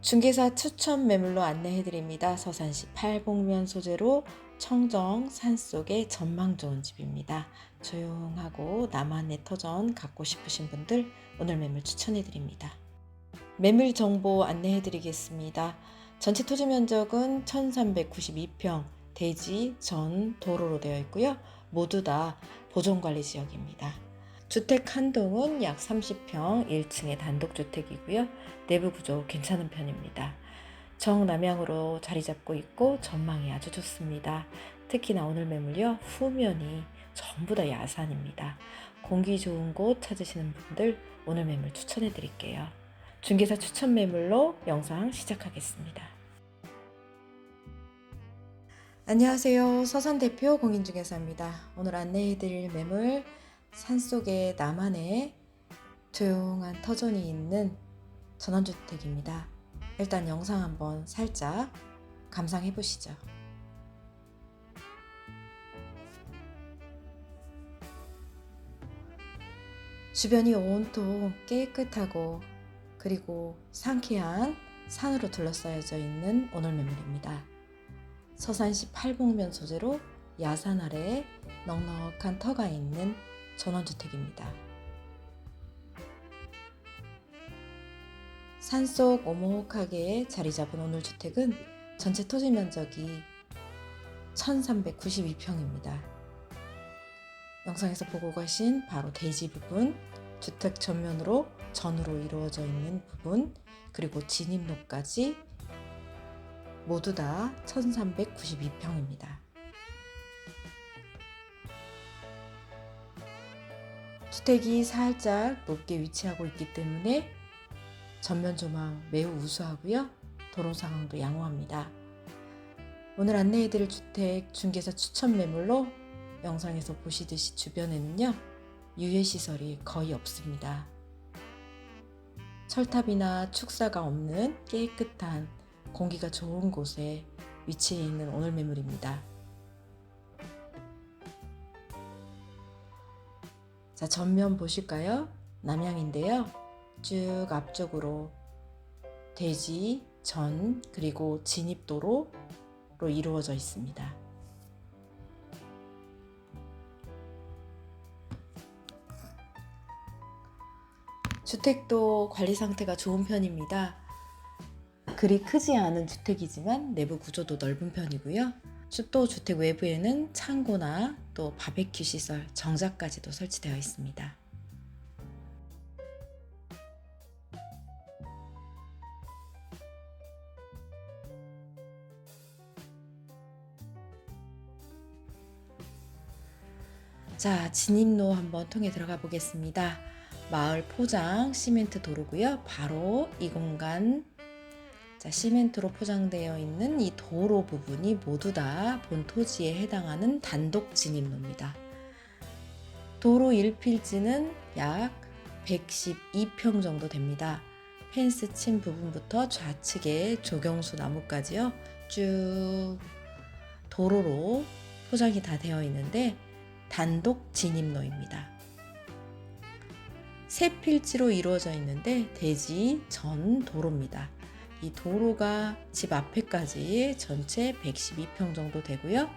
중개사 추천 매물로 안내해드립니다. 서산시 팔봉면 소재로 청정 산속의 전망 좋은 집입니다. 조용하고 나만의 터전 갖고 싶으신 분들 오늘 매물 추천해드립니다. 매물 정보 안내해드리겠습니다. 전체 토지 면적은 1392평, 대지, 전, 도로로 되어 있고요. 모두 다 보존관리 지역입니다. 주택 한 동은 약 30평 1층의 단독주택이고요. 내부 구조 괜찮은 편입니다. 정남향으로 자리 잡고 있고 전망이 아주 좋습니다. 특히나 오늘 매물요 후면이 전부 다 야산입니다. 공기 좋은 곳 찾으시는 분들 오늘 매물 추천해 드릴게요. 중개사 추천 매물로 영상 시작하겠습니다. 안녕하세요. 서산 대표 공인중개사입니다. 오늘 안내해 드릴 매물 산속에 나만의 조용한 터전이 있는 전원주택입니다. 일단 영상 한번 살짝 감상해 보시죠. 주변이 온통 깨끗하고 그리고 상쾌한 산으로 둘러싸여져 있는 오늘 매물입니다. 서산시 팔봉면 소재로 야산 아래 넉넉한 터가 있는 전원주택입니다. 산속 오목하게 자리 잡은 오늘 주택은 전체 토지 면적이 1392평입니다. 영상에서 보고 가신 바로 대지 부분, 주택 전면으로 전으로 이루어져 있는 부분, 그리고 진입로까지 모두 다 1392평입니다. 주택이 살짝 높게 위치하고 있기 때문에 전면 조망 매우 우수하고요. 도로 상황도 양호합니다. 오늘 안내해드릴 주택 중개사 추천 매물로 영상에서 보시듯이 주변에는요. 유해시설이 거의 없습니다. 철탑이나 축사가 없는 깨끗한 공기가 좋은 곳에 위치해 있는 오늘 매물입니다. 자, 전면 보실까요? 남향인데요. 쭉 앞쪽으로 대지, 전, 그리고 진입도로로 이루어져 있습니다. 주택도 관리 상태가 좋은 편입니다. 그리 크지 않은 주택이지만 내부 구조도 넓은 편이고요. 또 주택 외부에는 창고나 또 바베큐 시설, 정자까지도 설치되어 있습니다. 자, 진입로 한번 통해 들어가 보겠습니다. 마을 포장 시멘트 도로고요. 바로 이 공간 자, 시멘트로 포장되어 있는 이 도로 부분이 모두 다 본 토지에 해당하는 단독 진입로입니다. 도로 1필지는 약 112평 정도 됩니다. 펜스 친 부분부터 좌측에 조경수 나무까지요. 쭉 도로로 포장이 다 되어 있는데 단독 진입로입니다. 세 필지로 이루어져 있는데 대지 전 도로입니다. 이 도로가 집 앞에까지 전체 112평 정도 되고요.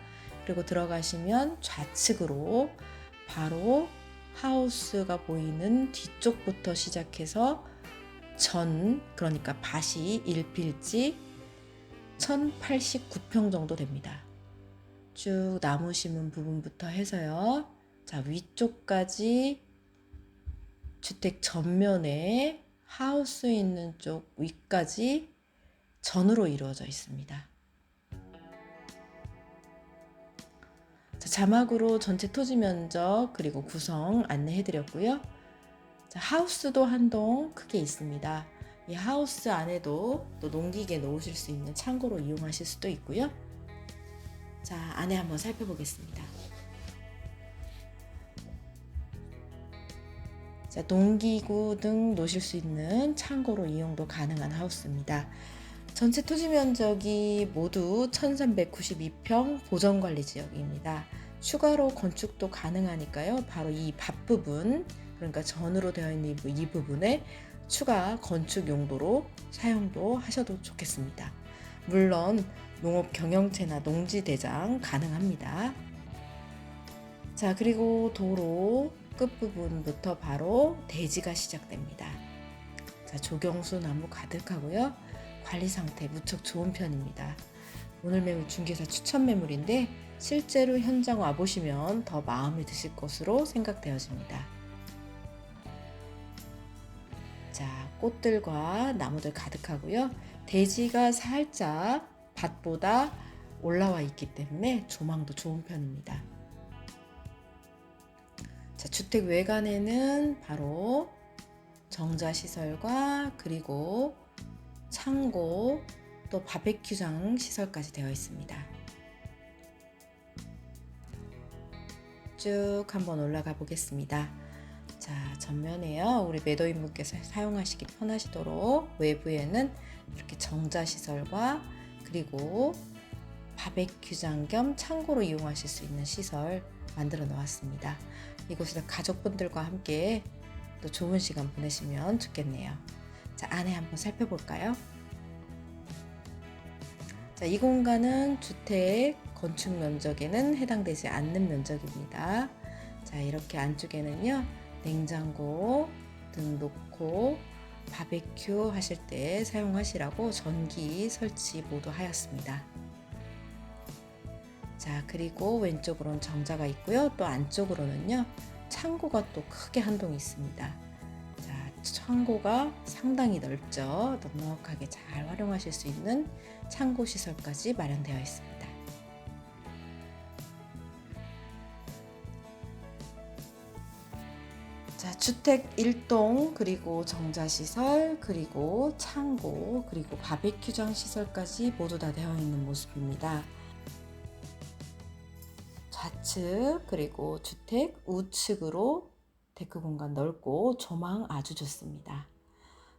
그리고 들어가시면 좌측으로 바로 하우스가 보이는 뒤쪽부터 시작해서 전, 그러니까 밭이 1필지 1089평 정도 됩니다. 쭉 나무 심은 부분부터 해서요. 자, 위쪽까지 주택 전면에 하우스 있는 쪽 위까지 전으로 이루어져 있습니다. 자, 자막으로 전체 토지 면적 그리고 구성 안내해 드렸고요. 자, 하우스도 한 동 크게 있습니다. 이 하우스 안에도 또 농기계 놓으실 수 있는 창고로 이용하실 수도 있고요. 자, 안에 한번 살펴보겠습니다. 자, 농기구 등 놓으실 수 있는 창고로 이용도 가능한 하우스입니다. 전체 토지 면적이 모두 1392평 보전관리 지역입니다. 추가로 건축도 가능하니까요. 바로 이 밭 부분, 그러니까 전으로 되어 있는 이 부분에 추가 건축 용도로 사용도 하셔도 좋겠습니다. 물론 농업 경영체나 농지 대장 가능합니다. 자, 그리고 도로 끝부분부터 바로 대지가 시작됩니다. 자, 조경수 나무 가득하고요. 관리 상태 무척 좋은 편입니다. 오늘 매물 중개사 추천 매물인데 실제로 현장 와 보시면 더 마음에 드실 것으로 생각되어집니다. 자, 꽃들과 나무들 가득하고요. 대지가 살짝 밭보다 올라와 있기 때문에 조망도 좋은 편입니다. 자, 주택 외관에는 바로 정자 시설과 그리고 창고 또 바베큐장 시설까지 되어 있습니다. 쭉 한번 올라가 보겠습니다. 자, 전면에요. 우리 매도인분께서 사용하시기 편하시도록 외부에는 이렇게 정자 시설과 그리고 바베큐장 겸 창고로 이용하실 수 있는 시설 만들어 놓았습니다. 이곳에서 가족분들과 함께 또 좋은 시간 보내시면 좋겠네요. 자, 안에 한번 살펴볼까요? 자, 이 공간은 주택 건축 면적에는 해당되지 않는 면적입니다. 자, 이렇게 안쪽에는요, 냉장고 등 놓고 바베큐 하실 때 사용하시라고 전기 설치 모두 하였습니다. 자, 그리고 왼쪽으로는 정자가 있고요. 또 안쪽으로는요, 창고가 또 크게 한 동 있습니다. 자, 창고가 상당히 넓죠. 넉넉하게 잘 활용하실 수 있는 창고 시설까지 마련되어 있습니다. 자, 주택 1동, 그리고 정자 시설, 그리고 창고, 그리고 바베큐장 시설까지 모두 다 되어 있는 모습입니다. 좌측, 그리고 주택 우측으로 데크 공간 넓고 조망 아주 좋습니다.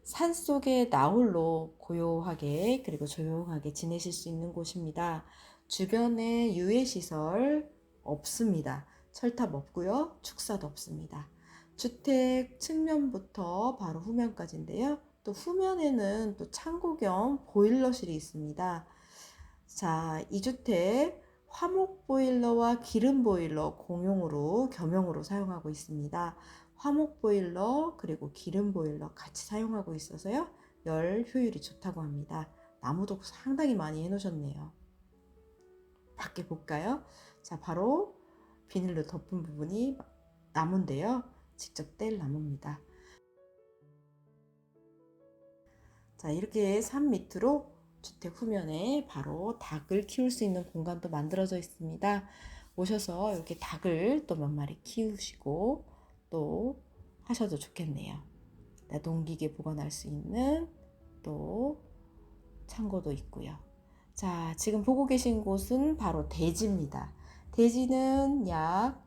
산 속에 나홀로 고요하게 그리고 조용하게 지내실 수 있는 곳입니다. 주변에 유해시설 없습니다. 철탑 없고요. 축사도 없습니다. 주택 측면부터 바로 후면까지인데요. 또 후면에는 또 창고 겸 보일러실이 있습니다. 자, 이 주택 화목 보일러와 기름 보일러 공용으로 겸용으로 사용하고 있습니다. 화목 보일러 그리고 기름 보일러 같이 사용하고 있어서요. 열 효율이 좋다고 합니다. 나무도 상당히 많이 해놓으셨네요. 밖에 볼까요? 자, 바로 비닐로 덮은 부분이 나무인데요. 직접 뗄 나무입니다. 자, 이렇게 산 밑으로 주택 후면에 바로 닭을 키울 수 있는 공간도 만들어져 있습니다. 오셔서 이렇게 닭을 또 몇 마리 키우시고 또 하셔도 좋겠네요. 농기계 보관할 수 있는 또 창고도 있고요. 자, 지금 보고 계신 곳은 바로 대지입니다. 대지는 약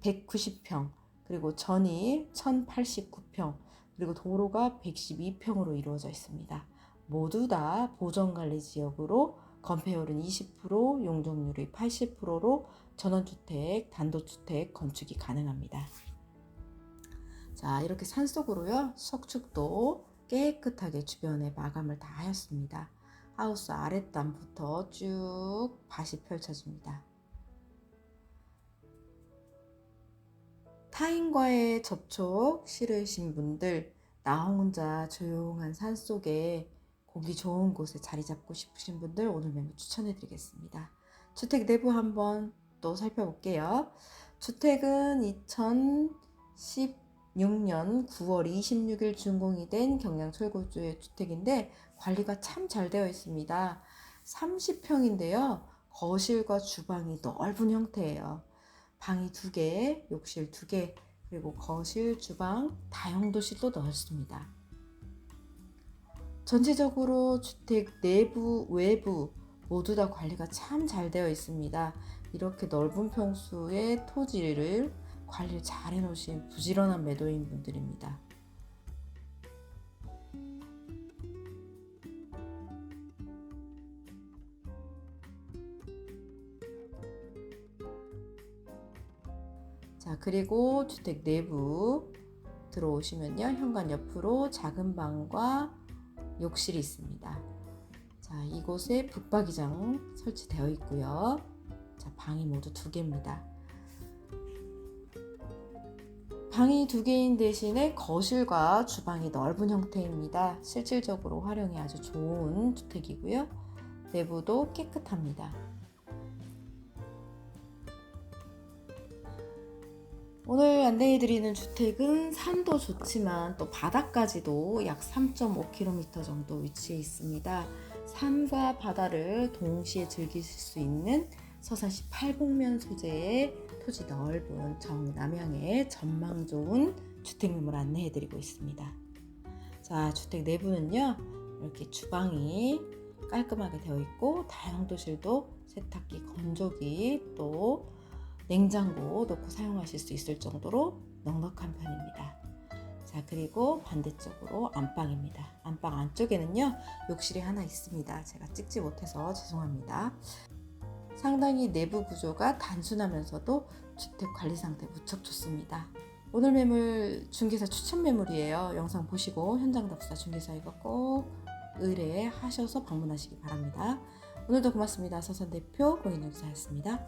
190평, 그리고 전이 1089평, 그리고 도로가 112평으로 이루어져 있습니다. 모두 다 보전관리 지역으로 건폐율은 20%, 용적률이 80%로 전원주택, 단독주택 건축이 가능합니다. 자, 이렇게 산속으로요, 석축도 깨끗하게 주변에 마감을 다 하였습니다. 하우스 아랫단부터 쭉 밭이 펼쳐집니다. 타인과의 접촉 싫으신 분들, 나 혼자 조용한 산 속에 공기 좋은 곳에 자리 잡고 싶으신 분들 오늘 매물 추천해 드리겠습니다. 주택 내부 한번 또 살펴볼게요. 주택은 2016년 9월 26일 준공이 된 경량 철거주의 주택인데 관리가 참 잘 되어 있습니다. 30평인데요. 거실과 주방이 넓은 형태예요. 방이 두 개, 욕실 두 개, 그리고 거실, 주방, 다용도실도 넣었습니다. 전체적으로 주택 내부, 외부 모두 다 관리가 참 잘 되어 있습니다. 이렇게 넓은 평수의 토지를 관리를 잘 해놓으신 부지런한 매도인 분들입니다. 자, 그리고 주택 내부 들어오시면요. 현관 옆으로 작은 방과 욕실이 있습니다. 자, 이곳에 북박이장 설치되어 있고요. 자, 방이 모두 두 개입니다. 방이 두 개인 대신에 거실과 주방이 넓은 형태입니다. 실질적으로 활용이 아주 좋은 주택이고요. 내부도 깨끗합니다. 오늘 안내해드리는 주택은 산도 좋지만 또 바다까지도 약 3.5km 정도 위치해 있습니다. 산과 바다를 동시에 즐기실 수 있는 서산시 팔봉면 소재의 토지 넓은 정남향의 전망 좋은 주택 매물 안내해 드리고 있습니다. 자, 주택 내부는요, 이렇게 주방이 깔끔하게 되어 있고, 다용도실도 세탁기, 건조기, 또 냉장고 놓고 사용하실 수 있을 정도로 넉넉한 편입니다. 자, 그리고 반대쪽으로 안방입니다. 안방 안쪽에는요, 욕실이 하나 있습니다. 제가 찍지 못해서 죄송합니다. 상당히 내부 구조가 단순하면서도 주택 관리 상태 무척 좋습니다. 오늘 매물 중개사 추천 매물이에요. 영상 보시고 현장 답사 중개사 이거 꼭 의뢰하셔서 방문하시기 바랍니다. 오늘도 고맙습니다. 서선 대표 공인영사였습니다.